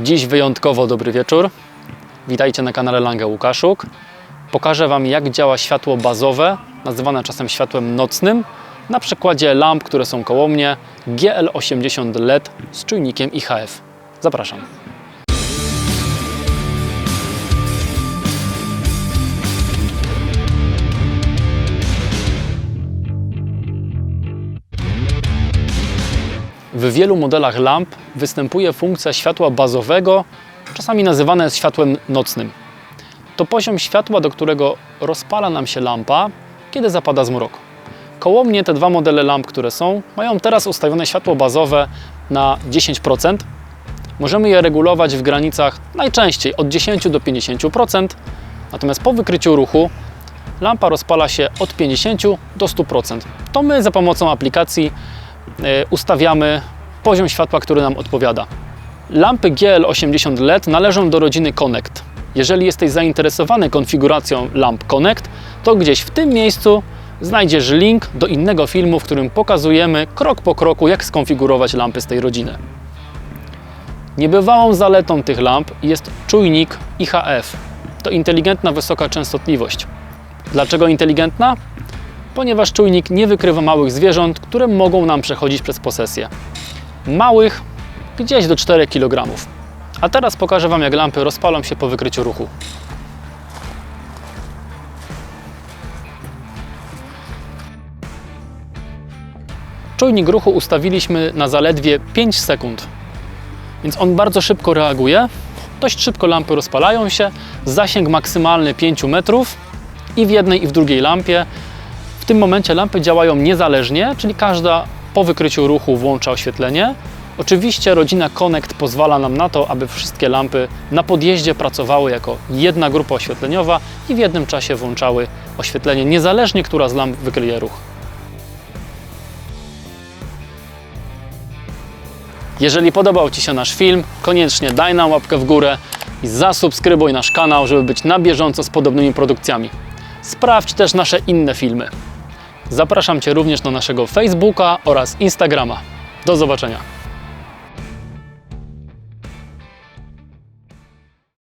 Dziś wyjątkowo dobry wieczór. Witajcie na kanale Lange Łukaszuk. Pokażę Wam, jak działa światło bazowe, nazywane czasem światłem nocnym, na przykładzie lamp, które są koło mnie, GL80 LED z czujnikiem IHF. Zapraszam. W wielu modelach lamp występuje funkcja światła bazowego, czasami nazywane światłem nocnym. To poziom światła, do którego rozpala nam się lampa, kiedy zapada zmrok. Koło mnie te dwa modele lamp, które są, mają teraz ustawione światło bazowe na 10%. Możemy je regulować w granicach najczęściej od 10 do 50%, natomiast po wykryciu ruchu lampa rozpala się od 50 do 100%. To my za pomocą aplikacji ustawiamy poziom światła, który nam odpowiada. Lampy GL80 LED należą do rodziny Connect. Jeżeli jesteś zainteresowany konfiguracją lamp Connect, to gdzieś w tym miejscu znajdziesz link do innego filmu, w którym pokazujemy krok po kroku, jak skonfigurować lampy z tej rodziny. Niebywałą zaletą tych lamp jest czujnik IHF. To inteligentna wysoka częstotliwość. Dlaczego inteligentna? Ponieważ czujnik nie wykrywa małych zwierząt, które mogą nam przechodzić przez posesję. Małych gdzieś do 4 kg. A teraz pokażę Wam, jak lampy rozpalą się po wykryciu ruchu. Czujnik ruchu ustawiliśmy na zaledwie 5 sekund, więc on bardzo szybko reaguje. Dość szybko lampy rozpalają się, zasięg maksymalny 5 metrów i w jednej i w drugiej lampie. W tym momencie lampy działają niezależnie, czyli każda po wykryciu ruchu włącza oświetlenie. Oczywiście rodzina Connect pozwala nam na to, aby wszystkie lampy na podjeździe pracowały jako jedna grupa oświetleniowa i w jednym czasie włączały oświetlenie, niezależnie która z lamp wykryje ruch. Jeżeli podobał Ci się nasz film, koniecznie daj nam łapkę w górę i zasubskrybuj nasz kanał, żeby być na bieżąco z podobnymi produkcjami. Sprawdź też nasze inne filmy. Zapraszam Cię również na naszego Facebooka oraz Instagrama. Do zobaczenia.